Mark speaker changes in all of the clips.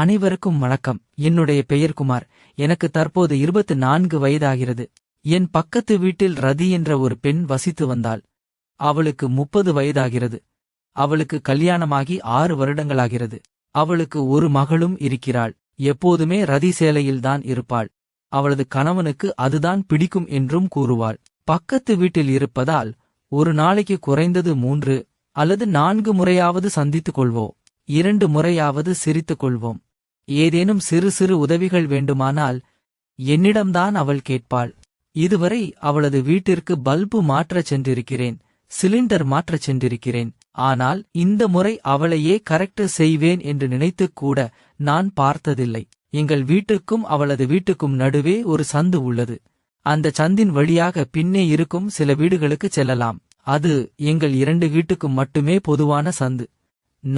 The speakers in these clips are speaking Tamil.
Speaker 1: அனைவருக்கும் வணக்கம் என்னுடைய பெயர் குமார் எனக்கு தற்போது இருபத்து நான்கு வயதாகிறது என் பக்கத்து வீட்டில் ரதி என்ற ஒரு பெண் வசித்து வந்தாள் அவளுக்கு முப்பது வயதாகிறது அவளுக்கு கல்யாணமாகி ஆறு வருடங்களாகிறது அவளுக்கு ஒரு மகளும் இருக்கிறாள் எப்போதுமே ரதி சேலையில்தான் இருப்பாள் அவளது கணவனுக்கு அதுதான் பிடிக்கும் என்றும் கூறுவாள் பக்கத்து வீட்டில் இருப்பதால் ஒரு நாளைக்கு குறைந்தது மூன்று அல்லது நான்கு முறையாவது சந்தித்துக் கொள்வோம் இரண்டு முறையாவது சிரித்துக் கொள்வோம் ஏதேனும் சிறு சிறு உதவிகள் வேண்டுமானால் என்னிடம்தான் அவள் கேட்பாள் இதுவரை அவளது வீட்டிற்கு பல்பு மாற்றச் சென்றிருக்கிறேன் சிலிண்டர் மாற்றச் சென்றிருக்கிறேன் ஆனால் இந்த முறை அவளையே கரெக்ட் செய்வேன் என்று நினைத்துக்கூட கூட நான் பார்த்ததில்லை எங்கள் வீட்டுக்கும் அவளது வீட்டுக்கும் நடுவே ஒரு சந்து உள்ளது அந்த சந்தின் வழியாக பின்னே இருக்கும் சில வீடுகளுக்கு செல்லலாம் அது எங்கள் இரண்டு வீட்டுக்கும் மட்டுமே பொதுவான சந்து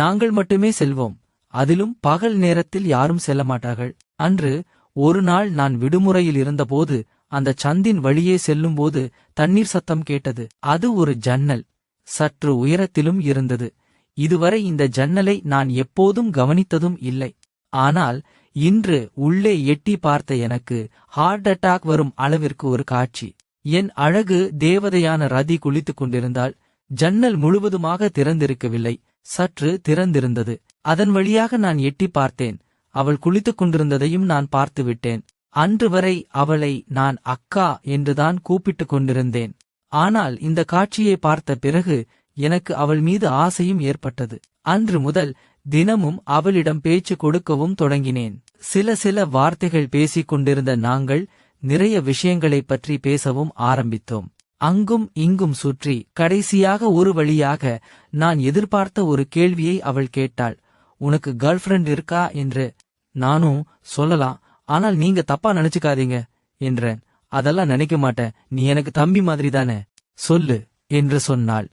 Speaker 1: நாங்கள் மட்டுமே செல்வோம் அதிலும் பகல் நேரத்தில் யாரும் செல்ல மாட்டார்கள் அன்று ஒரு நாள் நான் விடுமுறையில் இருந்தபோது அந்த சந்தின் வழியே செல்லும்போது தண்ணீர் சத்தம் கேட்டது அது ஒரு ஜன்னல் சற்று உயரத்திலும் இருந்தது இதுவரை இந்த ஜன்னலை நான் எப்போதும் கவனித்ததும் இல்லை ஆனால் இன்று உள்ளே எட்டி பார்த்த எனக்கு ஹார்ட் அட்டாக் வரும் அளவிற்கு ஒரு காட்சி என் அழகு தேவதையான ரதி குளித்துக் கொண்டிருந்தால் ஜன்னல் முழுவதுமாக திறந்திருக்கவில்லை சற்று திறந்திருந்தது அதன் வழியாக நான் எட்டி பார்த்தேன் அவள் குளித்துக் கொண்டிருந்ததையும் நான் பார்த்துவிட்டேன் அன்று வரை அவளை நான் அக்கா என்றுதான் கூப்பிட்டுக் கொண்டிருந்தேன் ஆனால் இந்த காட்சியை பார்த்த பிறகு எனக்கு அவள் மீது ஆசையும் ஏற்பட்டது அன்று முதல் தினமும் அவளிடம் பேச்சு கொடுக்கவும் தொடங்கினேன் சில சில வார்த்தைகள் பேசிக் கொண்டிருந்த நாங்கள் நிறைய விஷயங்களைப் பற்றி பேசவும் ஆரம்பித்தோம் அங்கும் இங்கும் சுற்றி கடைசியாக ஒரு வழியாக நான் எதிர்பார்த்த ஒரு கேள்வியை அவள் கேட்டாள் உனக்கு கேர்ள் ஃப்ரெண்ட் இருக்கா என்று நானும் சொல்லலாம் ஆனால் நீங்க தப்பா நினைச்சுக்காதீங்க என்றேன் அதெல்லாம் நினைக்க மாட்டேன் நீ எனக்கு தம்பி மாதிரி தானே சொல்லு என்று சொன்னாள்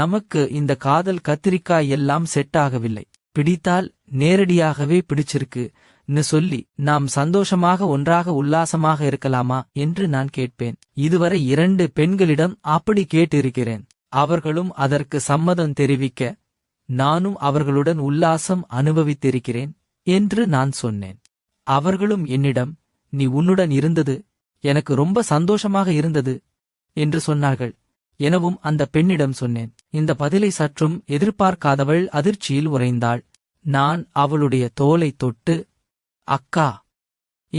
Speaker 1: நமக்கு இந்த காதல் கத்திரிக்காய் எல்லாம் செட் ஆகவில்லை பிடித்தால் நேரடியாகவே பிடிச்சிருக்கு ன்னு சொல்லி நாம் சந்தோஷமாக ஒன்றாக உல்லாசமாக இருக்கலாமா என்று நான் கேட்பேன் இதுவரை இரண்டு பெண்களிடம் அப்படி கேட்டிருக்கிறேன் அவர்களும் அதற்கு சம்மதம் தெரிவிக்க நானும் அவர்களுடன் உல்லாசம் அனுபவித்திருக்கிறேன் என்று நான் சொன்னேன் அவர்களும் என்னிடம் நீ உன்னுடன் இருந்தது எனக்கு ரொம்ப சந்தோஷமாக இருந்தது என்று சொன்னார்கள் எனவும் அந்த பெண்ணிடம் சொன்னேன் இந்த பதிலை சற்றும் எதிர்பார்க்காதவள் அதிர்ச்சியில் உறைந்தாள் நான் அவளுடைய தோலை தொட்டு அக்கா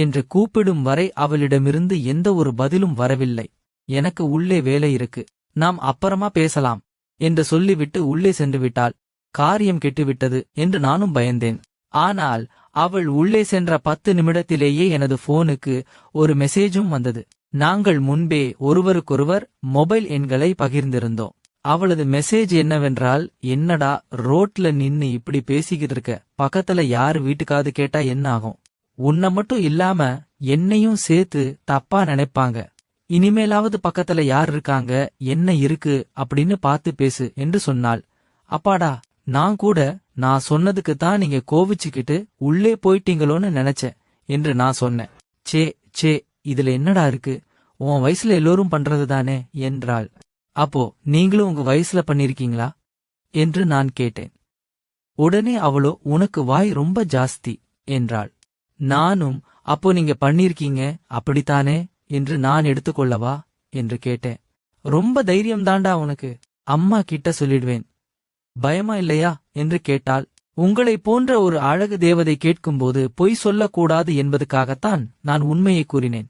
Speaker 1: என்று கூப்பிடும் வரை அவளிடமிருந்து எந்த ஒரு பதிலும் வரவில்லை எனக்கு உள்ளே வேலை இருக்கு நாம் அப்புறமா பேசலாம் என்று சொல்லிவிட்டு உள்ளே சென்றுவிட்டாள் காரியம் கெட்டுவிட்டது என்று நானும் பயந்தேன் ஆனால் அவள் உள்ளே சென்ற பத்து நிமிடத்திலேயே எனது போனுக்கு ஒரு மெசேஜும் வந்தது நாங்கள் முன்பே ஒருவருக்கொருவர் மொபைல் எண்களை பகிர்ந்திருந்தோம் அவளது மெசேஜ் என்னவென்றால் என்னடா ரோட்ல நின்னு இப்படி பேசிக்கிட்டு இருக்க பக்கத்துல யாரு வீட்டுக்காவது கேட்டா என்ன ஆகும் உன்னை மட்டும் இல்லாம என்னையும் சேர்த்து தப்பா நினைப்பாங்க இனிமேலாவது பக்கத்துல யார் இருக்காங்க என்ன இருக்கு அப்படின்னு பார்த்து பேசு என்று சொன்னாள் அப்பாடா நான் கூட நான் சொன்னதுக்கு தான் நீங்க கோவிச்சுக்கிட்டு உள்ளே போயிட்டீங்களோன்னு நினைச்சேன் என்று நான் சொன்னேன் சே சே இதுல என்னடா இருக்கு உன் வயசுல எல்லோரும் பண்றது தானே என்றாள் அப்போ நீங்களும் உங்க வயசுல பண்ணிருக்கீங்களா என்று நான் கேட்டேன் உடனே அவளோ உனக்கு வாய் ரொம்ப ஜாஸ்தி என்றாள் நானும் அப்போ நீங்க பண்ணிருக்கீங்க அப்படித்தானே என்று நான் எடுத்துக்கொள்ளவா என்று கேட்டேன் ரொம்ப தைரியம் தாண்டா உனக்கு அம்மா கிட்ட சொல்லிடுவேன் பயமா இல்லையா என்று கேட்டால் உங்களை போன்ற ஒரு அழகு தேவதை கேட்கும்போது பொய் சொல்லக்கூடாது என்பதுக்காகத்தான் நான் உண்மையை கூறினேன்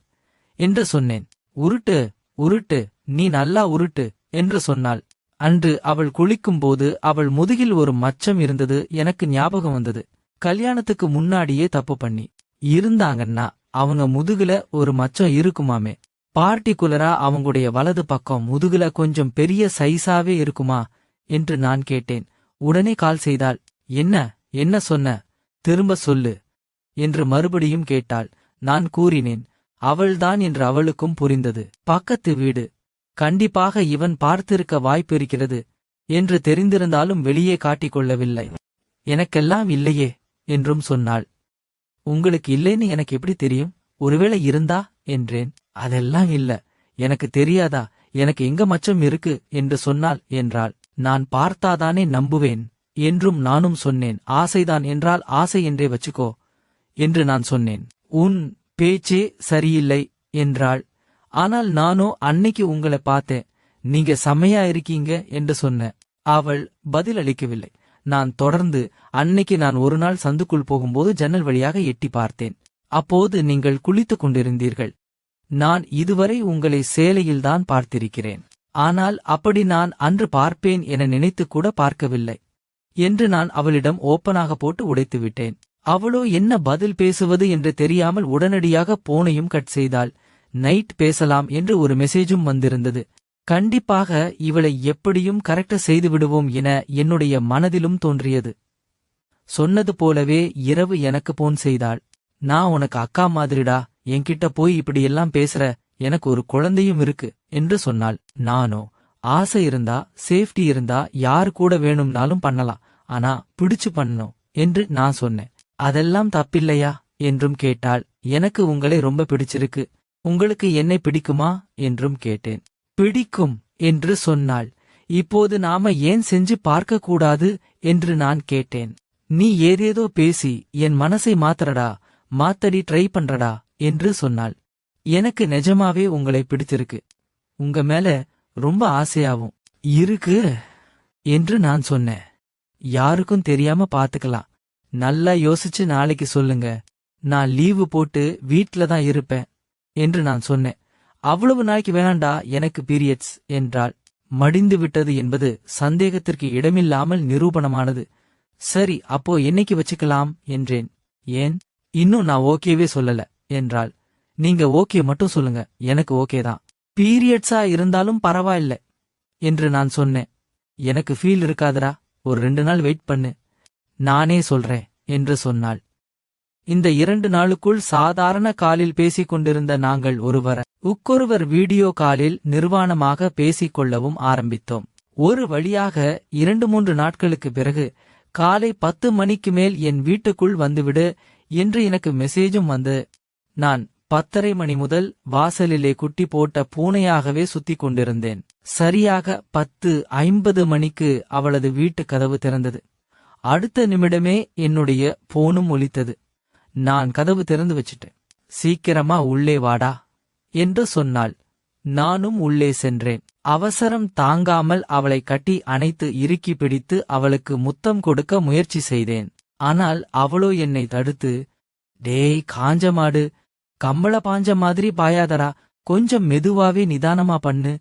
Speaker 1: என்று சொன்னேன் உருட்டு உருட்டு நீ நல்லா உருட்டு என்று சொன்னாள் அன்று அவள் குளிக்கும்போது அவள் முதுகில் ஒரு மச்சம் இருந்தது எனக்கு ஞாபகம் வந்தது கல்யாணத்துக்கு முன்னாடியே தப்பு பண்ணி இருந்தாங்கன்னா அவங்க முதுகுல ஒரு மச்சம் இருக்குமாமே பார்ட்டிகுலரா அவங்களுடைய வலது பக்கம் முதுகுல கொஞ்சம் பெரிய சைஸாவே இருக்குமா என்று நான் கேட்டேன் உடனே கால் செய்தாள் என்ன என்ன சொன்ன திரும்ப சொல்லு என்று மறுபடியும் கேட்டாள் நான் கூறினேன் அவள்தான் என்று அவளுக்கும் புரிந்தது பக்கத்து வீடு கண்டிப்பாக இவன் பார்த்திருக்க வாய்ப்பிருக்கிறது என்று தெரிந்திருந்தாலும் வெளியே காட்டிக்கொள்ளவில்லை எனக்கெல்லாம் இல்லையே என்றும் சொன்னாள் உங்களுக்கு இல்லைன்னு எனக்கு எப்படி தெரியும் ஒருவேளை இருந்தா என்றேன் அதெல்லாம் இல்ல எனக்கு தெரியாதா எனக்கு எங்க மச்சம் இருக்கு என்று சொன்னால் என்றாள் நான் பார்த்தாதானே நம்புவேன் என்றும் நானும் சொன்னேன் ஆசைதான் என்றால் ஆசை என்றே வச்சுக்கோ என்று நான் சொன்னேன் உன் பேச்சே சரியில்லை என்றாள் ஆனால் நானோ அன்னைக்கு உங்களை பார்த்தேன் நீங்க செம்மையா இருக்கீங்க என்று சொன்னேன் அவள் பதில் அளிக்கவில்லை நான் தொடர்ந்து அன்னைக்கு நான் ஒரு நாள் சந்துக்குள் போகும்போது ஜன்னல் வழியாக எட்டி பார்த்தேன் அப்போது நீங்கள் குளித்துக் கொண்டிருந்தீர்கள் நான் இதுவரை உங்களை சேலையில்தான் பார்த்திருக்கிறேன் ஆனால் அப்படி நான் அன்று பார்ப்பேன் என நினைத்து கூட பார்க்கவில்லை என்று நான் அவளிடம் ஓப்பனாக போட்டு உடைத்துவிட்டேன் அவளோ என்ன பதில் பேசுவது என்று தெரியாமல் உடனடியாக போனையும் கட் செய்தாள் நைட் பேசலாம் என்று ஒரு மெசேஜும் வந்திருந்தது கண்டிப்பாக இவளை எப்படியும் கரெக்ட செய்து விடுவோம் என என்னுடைய மனதிலும் தோன்றியது சொன்னது போலவே இரவு எனக்கு போன் செய்தாள் நான் உனக்கு அக்கா மாதிரிடா என்கிட்ட போய் இப்படியெல்லாம் பேசுற எனக்கு ஒரு குழந்தையும் இருக்கு என்று சொன்னாள் நானோ ஆசை இருந்தா சேஃப்டி இருந்தா யாரு கூட வேணும்னாலும் பண்ணலாம் ஆனா பிடிச்சு பண்ணும் என்று நான் சொன்னேன் அதெல்லாம் தப்பில்லையா என்றும் கேட்டாள் எனக்கு உங்களை ரொம்ப பிடிச்சிருக்கு உங்களுக்கு என்னை பிடிக்குமா என்றும் கேட்டேன் பிடிக்கும் என்று சொன்னாள் இப்போது நாம ஏன் செஞ்சு பார்க்கக்கூடாது என்று நான் கேட்டேன் நீ ஏதேதோ பேசி என் மனசை மாத்தறடா மாத்தடி ட்ரை பண்றடா என்று சொன்னாள் எனக்கு நிஜமாவே உங்களை பிடிச்சிருக்கு உங்க மேல ரொம்ப ஆசையாவும் இருக்கு என்று நான் சொன்னேன் யாருக்கும் தெரியாம பாத்துக்கலாம் நல்லா யோசிச்சு நாளைக்கு சொல்லுங்க நான் லீவு போட்டு வீட்ல தான் இருப்பேன் என்று நான் சொன்னேன் அவ்வளவு நாளைக்கு வேண்டா எனக்கு பீரியட்ஸ் என்றாள் மடிந்து விட்டது என்பது சந்தேகத்திற்கு இடமில்லாமல் நிரூபணமானது சரி அப்போ என்னைக்கு வச்சுக்கலாம் என்றேன் ஏன் இன்னும் நான் ஓகேவே சொல்லல என்றாள் நீங்க ஓகே மட்டும் சொல்லுங்க எனக்கு ஓகே தான் பீரியட்ஸா இருந்தாலும் பரவாயில்ல என்று நான் சொன்னேன் எனக்கு ஃபீல் இருக்காதரா ஒரு ரெண்டு நாள் வெயிட் பண்ணு நானே சொல்றேன் என்று சொன்னாள் இந்த இரண்டு நாளுக்குள் சாதாரண காலில் பேசிக் கொண்டிருந்த நாங்கள் ஒருவர் உக்கொருவர் வீடியோ காலில் நிர்வாணமாக பேசிக் கொள்ளவும் ஆரம்பித்தோம் ஒரு வழியாக இரண்டு மூன்று நாட்களுக்கு பிறகு காலை பத்து மணிக்கு மேல் என் வீட்டுக்குள் வந்துவிடு என்று எனக்கு மெசேஜும் வந்து நான் பத்தரை மணி முதல் வாசலிலே குட்டி போட்ட பூனையாகவே சுத்தி கொண்டிருந்தேன் சரியாக பத்து ஐம்பது மணிக்கு அவளது வீட்டு கதவு திறந்தது அடுத்த நிமிடமே என்னுடைய போனும் ஒலித்தது நான் கதவு திறந்து வச்சிட்டேன் சீக்கிரமா உள்ளே வாடா என்று சொன்னாள் நானும் உள்ளே சென்றேன் அவசரம் தாங்காமல் அவளை கட்டி அணைத்து இறுக்கி பிடித்து அவளுக்கு முத்தம் கொடுக்க முயற்சி செய்தேன் ஆனால் அவளோ என்னை தடுத்து டேய் காஞ்ச மாடு கம்பள பாஞ்ச மாதிரி பாயாதடா கொஞ்சம் மெதுவாவே நிதானமா பண்ணு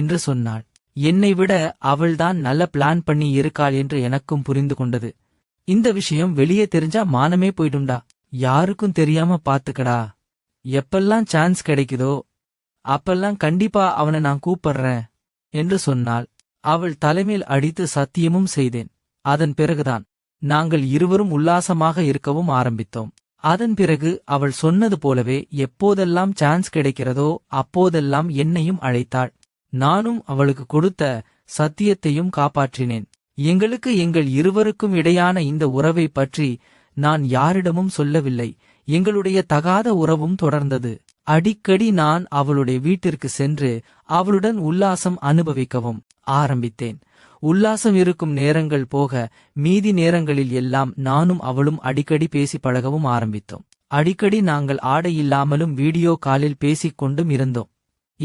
Speaker 1: என்று சொன்னாள் என்னை விட அவள்தான் நல்ல பிளான் பண்ணி இருக்காள் என்று எனக்கும் புரிந்து கொண்டது இந்த விஷயம் வெளியே தெரிஞ்சா மானமே போயிடும்டா யாருக்கும் தெரியாம பாத்துக்கடா எப்பெல்லாம் சான்ஸ் கிடைக்குதோ அப்பெல்லாம் கண்டிப்பா அவனை நான் கூப்பிடுறேன் என்று சொன்னால் அவள் தலைமையில் அடித்து சத்தியமும் செய்தேன் அதன் பிறகுதான் நாங்கள் இருவரும் உல்லாசமாக இருக்கவும் ஆரம்பித்தோம் அதன் பிறகு அவள் சொன்னது போலவே எப்போதெல்லாம் சான்ஸ் கிடைக்கிறதோ அப்போதெல்லாம் என்னையும் அழைத்தாள் நானும் அவளுக்கு கொடுத்த சத்தியத்தையும் காப்பாற்றினேன் எங்களுக்கு எங்கள் இருவருக்கும் இடையான இந்த உறவை பற்றி நான் யாரிடமும் சொல்லவில்லை எங்களுடைய தகாத உறவும் தொடர்ந்தது அடிக்கடி நான் அவளுடைய வீட்டிற்கு சென்று அவளுடன் உல்லாசம் அனுபவிக்கவும் ஆரம்பித்தேன் உல்லாசம் இருக்கும் நேரங்கள் போக மீதி நேரங்களில் எல்லாம் நானும் அவளும் அடிக்கடி பேசி பழகவும் ஆரம்பித்தோம் அடிக்கடி நாங்கள் ஆடை இல்லாமலும் வீடியோ காலில் பேசிக் கொண்டும் இருந்தோம்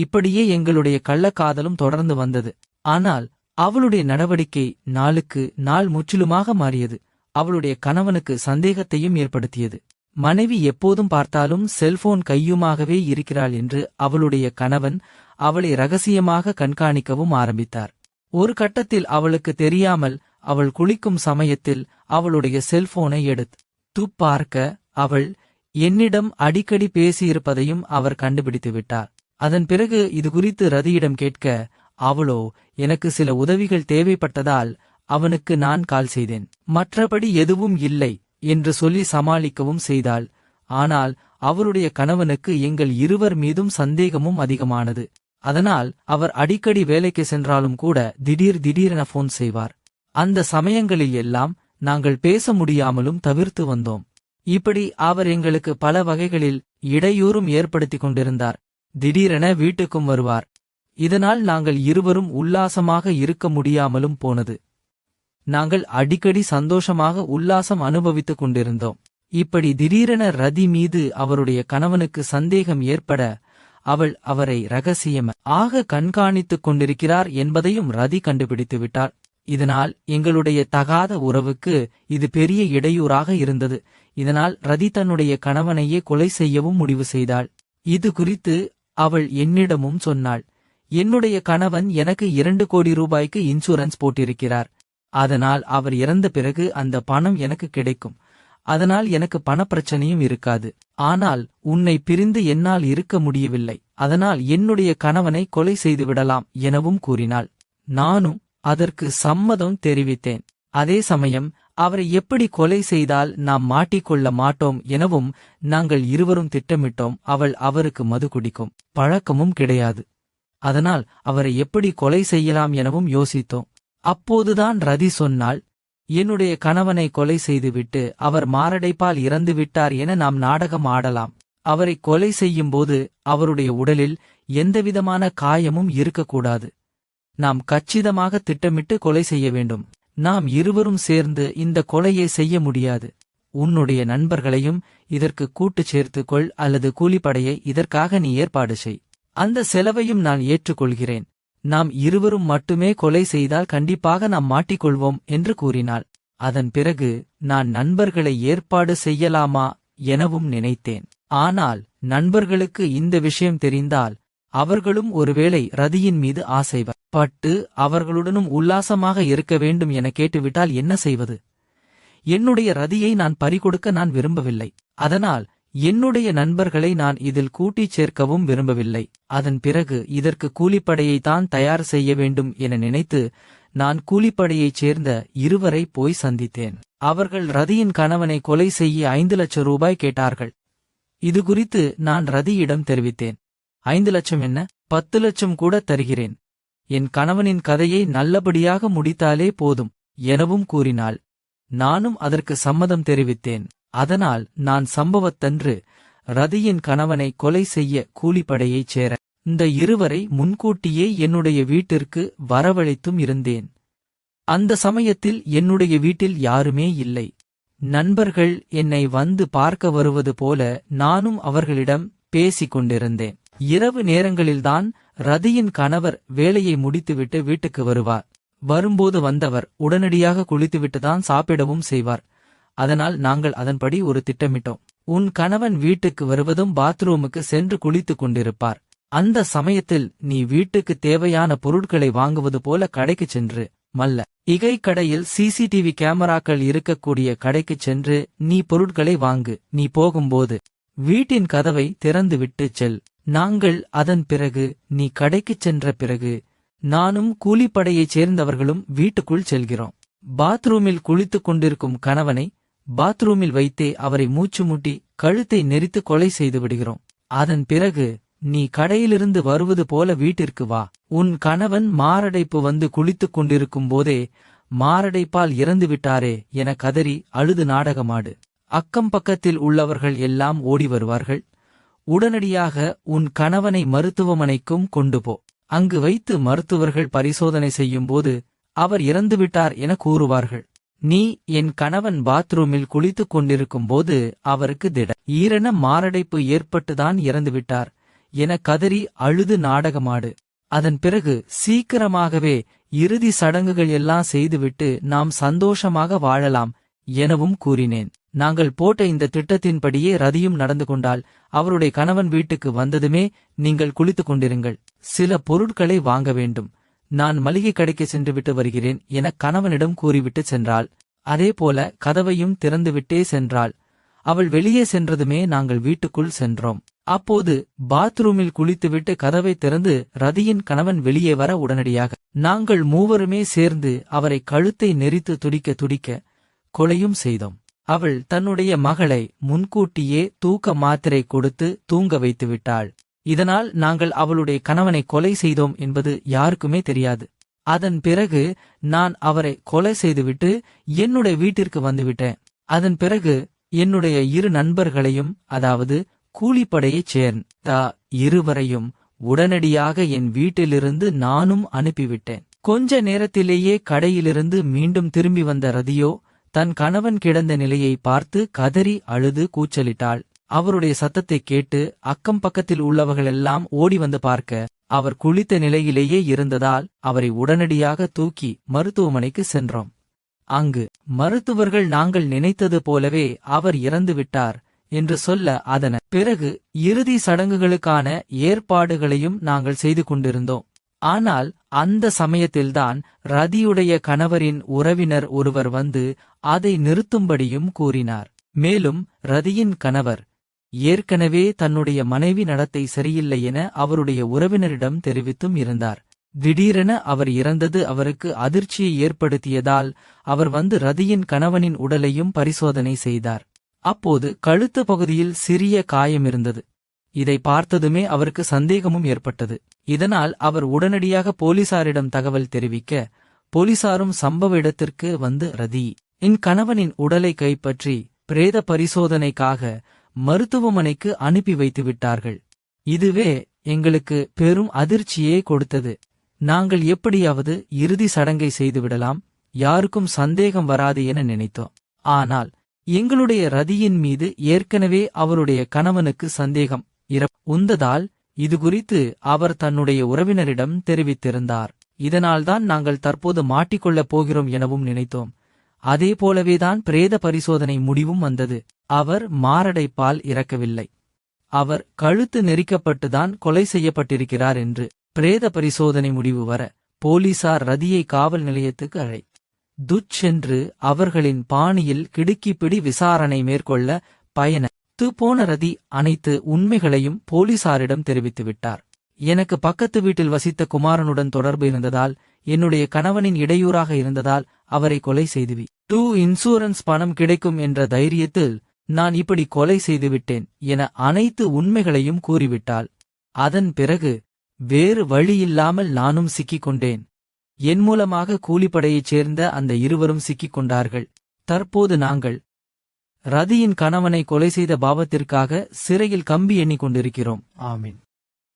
Speaker 1: இப்படியே எங்களுடைய கள்ளக்காதலும் தொடர்ந்து வந்தது ஆனால் அவளுடைய நடவடிக்கை நாளுக்கு நாள் முற்றிலுமாக மாறியது அவளுடைய கணவனுக்கு சந்தேகத்தையும் ஏற்படுத்தியது மனைவி எப்போதும் பார்த்தாலும் செல்போன் கையுமாகவே இருக்கிறாள் என்று அவளுடைய கணவன் அவளை ரகசியமாக கண்காணிக்கவும் ஆரம்பித்தார் ஒரு கட்டத்தில் அவளுக்கு தெரியாமல் அவள் குளிக்கும் சமயத்தில் அவளுடைய செல்போனை எடுத்து துப்பார்க்க அவள் என்னிடம் அடிக்கடி பேசியிருப்பதையும் அவர் கண்டுபிடித்து விட்டார் அதன் பிறகு இது குறித்து ரதியிடம் கேட்க அவளோ எனக்கு சில உதவிகள் தேவைப்பட்டதால் அவனுக்கு நான் கால் செய்தேன் மற்றபடி எதுவும் இல்லை என்று சொல்லி சமாளிக்கவும் செய்தாள் ஆனால் அவருடைய கணவனுக்கு எங்கள் இருவர் மீதும் சந்தேகமும் அதிகமானது அதனால் அவர் அடிக்கடி வேலைக்கு சென்றாலும் கூட திடீர் திடீரென போன் செய்வார் அந்த சமயங்களில் எல்லாம் நாங்கள் பேச முடியாமலும் தவிர்த்து வந்தோம் இப்படி அவர் எங்களுக்கு பல வகைகளில் இடையூறும் ஏற்படுத்திக் கொண்டிருந்தார் திடீரென வீட்டுக்கும் வருவார் இதனால் நாங்கள் இருவரும் உல்லாசமாக இருக்க முடியாமலும் போனது நாங்கள் அடிக்கடி சந்தோஷமாக உல்லாசம் அனுபவித்துக் கொண்டிருந்தோம் இப்படி திடீரென ரதி மீது அவருடைய கணவனுக்கு சந்தேகம் ஏற்பட அவள் அவரை ரகசியம் ஆக கண்காணித்துக் கொண்டிருக்கிறார் என்பதையும் ரதி கண்டுபிடித்து விட்டார் இதனால் எங்களுடைய தகாத உறவுக்கு இது பெரிய இடையூறாக இருந்தது இதனால் ரதி தன்னுடைய கணவனையே கொலை செய்யவும் முடிவு செய்தாள் இது குறித்து அவள் என்னிடமும் சொன்னாள் என்னுடைய கணவன் எனக்கு இரண்டு கோடி ரூபாய்க்கு இன்சூரன்ஸ் போட்டிருக்கிறார் அதனால் அவர் இறந்த பிறகு அந்த பணம் எனக்கு கிடைக்கும் அதனால் எனக்கு பணப்பிரச்சனையும் இருக்காது ஆனால் உன்னை பிரிந்து என்னால் இருக்க முடியவில்லை அதனால் என்னுடைய கணவனை கொலை செய்துவிடலாம் எனவும் கூறினாள் நானும் அதற்கு சம்மதம் தெரிவித்தேன் அதே சமயம் அவரை எப்படி கொலை செய்தால் நாம் மாட்டிக்கொள்ள மாட்டோம் எனவும் நாங்கள் இருவரும் திட்டமிட்டோம் அவள் அவருக்கு மது குடிக்கும் பழக்கமும் கிடையாது அதனால் அவரை எப்படி கொலை செய்யலாம் எனவும் யோசித்தோம் அப்போதுதான் ரதி சொன்னால் என்னுடைய கணவனை கொலை செய்துவிட்டு அவர் மாரடைப்பால் இறந்துவிட்டார் என நாம் நாடகம் ஆடலாம் அவரை கொலை செய்யும்போது அவருடைய உடலில் எந்தவிதமான காயமும் இருக்கக்கூடாது நாம் கச்சிதமாக திட்டமிட்டு கொலை செய்ய வேண்டும் நாம் இருவரும் சேர்ந்து இந்த கொலையை செய்ய முடியாது உன்னுடைய நண்பர்களையும் இதற்கு கூட்டு சேர்த்துக்கொள் அல்லது கூலிப்படையை இதற்காக நீ ஏற்பாடு செய் அந்த செலவையும் நான் ஏற்றுக்கொள்கிறேன் நாம் இருவரும் மட்டுமே கொலை செய்தால் கண்டிப்பாக நாம் மாட்டிக்கொள்வோம் என்று கூறினாள் அதன் பிறகு நான் நண்பர்களை ஏற்பாடு செய்யலாமா எனவும் நினைத்தேன் ஆனால் நண்பர்களுக்கு இந்த விஷயம் தெரிந்தால் அவர்களும் ஒருவேளை ரதியின் மீது ஆசை பட்டு அவர்களுடனும் உல்லாசமாக இருக்க வேண்டும் என கேட்டுவிட்டால் என்ன செய்வது என்னுடைய ரதியை நான் பறிகொடுக்க நான் விரும்பவில்லை அதனால் என்னுடைய நண்பர்களை நான் இதில் கூட்டிச் சேர்க்கவும் விரும்பவில்லை அதன் பிறகு இதற்கு கூலிப்படையைத்தான் தான் தயார் செய்ய வேண்டும் என நினைத்து நான் கூலிப்படையைச் சேர்ந்த இருவரை போய் சந்தித்தேன் அவர்கள் ரதியின் கணவனை கொலை செய்ய ஐந்து லட்சம் ரூபாய் கேட்டார்கள் இது குறித்து நான் ரதியிடம் தெரிவித்தேன் ஐந்து லட்சம் என்ன பத்து லட்சம் கூட தருகிறேன் என் கணவனின் கதையை நல்லபடியாக முடித்தாலே போதும் எனவும் கூறினாள் நானும் அதற்கு சம்மதம் தெரிவித்தேன் அதனால் நான் சம்பவத்தன்று ரதியின் கணவனை கொலை செய்ய கூலிப்படையைச் சேர இந்த இருவரை முன்கூட்டியே என்னுடைய வீட்டிற்கு வரவழைத்தும் இருந்தேன் அந்த சமயத்தில் என்னுடைய வீட்டில் யாருமே இல்லை நண்பர்கள் என்னை வந்து பார்க்க வருவது போல நானும் அவர்களிடம் பேசிக் கொண்டிருந்தேன் இரவு நேரங்களில்தான் ரதியின் கணவர் வேலையை முடித்துவிட்டு வீட்டுக்கு வருவார் வரும்போது வந்தவர் உடனடியாக குளித்துவிட்டுதான் சாப்பிடவும் செய்வார் அதனால் நாங்கள் அதன்படி ஒரு திட்டமிட்டோம் உன் கணவன் வீட்டுக்கு வருவதும் பாத்ரூமுக்கு சென்று குளித்துக் கொண்டிருப்பார் அந்த சமயத்தில் நீ வீட்டுக்கு தேவையான பொருட்களை வாங்குவது போல கடைக்கு சென்று மல்ல இகை கடையில் சிசிடிவி கேமராக்கள் இருக்கக்கூடிய கடைக்கு சென்று நீ பொருட்களை வாங்கு நீ போகும்போது வீட்டின் கதவை திறந்துவிட்டு செல் நாங்கள் அதன் பிறகு நீ கடைக்குச் சென்ற பிறகு நானும் கூலிப்படையைச் சேர்ந்தவர்களும் வீட்டுக்குள் செல்கிறோம் பாத்ரூமில் குளித்துக் கொண்டிருக்கும் கணவனை பாத்ரூமில் வைத்தே அவரை மூச்சு மூட்டி கழுத்தை நெரித்து கொலை செய்து விடுகிறோம் அதன் பிறகு நீ கடையிலிருந்து வருவது போல வீட்டிற்கு வா உன் கணவன் மாரடைப்பு வந்து குளித்துக் கொண்டிருக்கும் போதே மாரடைப்பால் இறந்து விட்டாரே என கதறி அழுது நாடகமாடு அக்கம் பக்கத்தில் உள்ளவர்கள் எல்லாம் ஓடி வருவார்கள் உடனடியாக உன் கணவனை மருத்துவமனைக்கும் கொண்டு போ அங்கு வைத்து மருத்துவர்கள் பரிசோதனை செய்யும்போது அவர் இறந்துவிட்டார் என கூறுவார்கள் நீ என் கணவன் பாத்ரூமில் குளித்துக் கொண்டிருக்கும் போது அவருக்கு திட ஈரண மாரடைப்பு ஏற்பட்டுதான் இறந்துவிட்டார் என கதறி அழுது நாடகமாடு அதன் பிறகு சீக்கிரமாகவே இறுதி சடங்குகள் எல்லாம் செய்துவிட்டு நாம் சந்தோஷமாக வாழலாம் எனவும் கூறினேன் நாங்கள் போட்ட இந்த திட்டத்தின்படியே ரதியும் நடந்து கொண்டால் அவருடைய கணவன் வீட்டுக்கு வந்ததுமே நீங்கள் குளித்துக் கொண்டிருங்கள் சில பொருட்களை வாங்க வேண்டும் நான் மளிகை கடைக்கு சென்றுவிட்டு வருகிறேன் என கணவனிடம் கூறிவிட்டு சென்றாள் அதேபோல கதவையும் திறந்துவிட்டே சென்றாள் அவள் வெளியே சென்றதுமே நாங்கள் வீட்டுக்குள் சென்றோம் அப்போது பாத்ரூமில் குளித்துவிட்டு கதவை திறந்து ரதியின் கணவன் வெளியே வர உடனடியாக நாங்கள் மூவருமே சேர்ந்து அவரை கழுத்தை நெறித்து துடிக்க துடிக்க கொலையும் செய்தோம் அவள் தன்னுடைய மகளை முன்கூட்டியே தூக்க மாத்திரை கொடுத்து தூங்க வைத்துவிட்டாள் இதனால் நாங்கள் அவளுடைய கணவனை கொலை செய்தோம் என்பது யாருக்குமே தெரியாது அதன் பிறகு நான் அவரை கொலை செய்துவிட்டு என்னுடைய வீட்டிற்கு வந்துவிட்டேன் அதன் பிறகு என்னுடைய இரு நண்பர்களையும் அதாவது கூலிப்படையைச் சேர்ந்தா இருவரையும் உடனடியாக என் வீட்டிலிருந்து நானும் அனுப்பிவிட்டேன் கொஞ்ச நேரத்திலேயே கடையிலிருந்து மீண்டும் திரும்பி வந்த ரதியோ தன் கணவன் கிடந்த நிலையை பார்த்து கதறி அழுது கூச்சலிட்டாள் அவருடைய சத்தத்தை கேட்டு அக்கம் பக்கத்தில் உள்ளவர்களெல்லாம் ஓடி வந்து பார்க்க அவர் குளித்த நிலையிலேயே இருந்ததால் அவரை உடனடியாக தூக்கி மருத்துவமனைக்கு சென்றோம் அங்கு மருத்துவர்கள் நாங்கள் நினைத்தது போலவே அவர் இறந்துவிட்டார் என்று சொல்ல அதன பிறகு இறுதி சடங்குகளுக்கான ஏற்பாடுகளையும் நாங்கள் செய்து கொண்டிருந்தோம் ஆனால் அந்த சமயத்தில்தான் ரதியுடைய கணவரின் உறவினர் ஒருவர் வந்து அதை நிறுத்தும்படியும் கூறினார் மேலும் ரதியின் கணவர் ஏற்கனவே தன்னுடைய மனைவி நடத்தை சரியில்லை என அவருடைய உறவினரிடம் தெரிவித்தும் இருந்தார் திடீரென அவர் இறந்தது அவருக்கு அதிர்ச்சியை ஏற்படுத்தியதால் அவர் வந்து ரதியின் கணவனின் உடலையும் பரிசோதனை செய்தார் அப்போது கழுத்து பகுதியில் சிறிய காயம் இருந்தது இதை பார்த்ததுமே அவருக்கு சந்தேகமும் ஏற்பட்டது இதனால் அவர் உடனடியாக போலீசாரிடம் தகவல் தெரிவிக்க போலீசாரும் சம்பவ இடத்திற்கு வந்து ரதி இன் கணவனின் உடலை கைப்பற்றி பிரேத பரிசோதனைக்காக மருத்துவமனைக்கு அனுப்பி வைத்து விட்டார்கள் இதுவே எங்களுக்கு பெரும் அதிர்ச்சியே கொடுத்தது நாங்கள் எப்படியாவது இறுதி சடங்கை செய்துவிடலாம் யாருக்கும் சந்தேகம் வராது என நினைத்தோம் ஆனால் எங்களுடைய ரதியின் மீது ஏற்கனவே அவருடைய கணவனுக்கு சந்தேகம் உந்ததால் இது குறித்து அவர் தன்னுடைய உறவினரிடம் தெரிவித்திருந்தார் இதனால்தான் நாங்கள் தற்போது மாட்டிக்கொள்ளப் போகிறோம் எனவும் நினைத்தோம் அதே போலவேதான் பிரேத பரிசோதனை முடிவும் வந்தது அவர் மாரடைப்பால் இறக்கவில்லை அவர் கழுத்து நெரிக்கப்பட்டுதான் கொலை செய்யப்பட்டிருக்கிறார் என்று பிரேத பரிசோதனை முடிவு வர போலீசார் ரதியை காவல் நிலையத்துக்கு அழை துச் என்று அவர்களின் பாணியில் கிடுக்கிப்பிடி விசாரணை மேற்கொள்ள பயண து போன ரதி அனைத்து உண்மைகளையும் போலீசாரிடம் தெரிவித்துவிட்டார் எனக்கு பக்கத்து வீட்டில் வசித்த குமாரனுடன் தொடர்பு இருந்ததால் என்னுடைய கணவனின் இடையூறாக இருந்ததால் அவரை கொலை செய்துவி டூ இன்சூரன்ஸ் பணம் கிடைக்கும் என்ற தைரியத்தில் நான் இப்படி கொலை செய்துவிட்டேன் என அனைத்து உண்மைகளையும் கூறிவிட்டாள் அதன் பிறகு வேறு வழியில்லாமல் நானும் சிக்கிக் கொண்டேன் என் மூலமாக கூலிப்படையைச் சேர்ந்த அந்த இருவரும் சிக்கிக் கொண்டார்கள் தற்போது நாங்கள் ரதியின் கணவனை கொலை செய்த பாவத்திற்காக சிறையில் கம்பி எண்ணிக் கொண்டிருக்கிறோம் ஆமீன்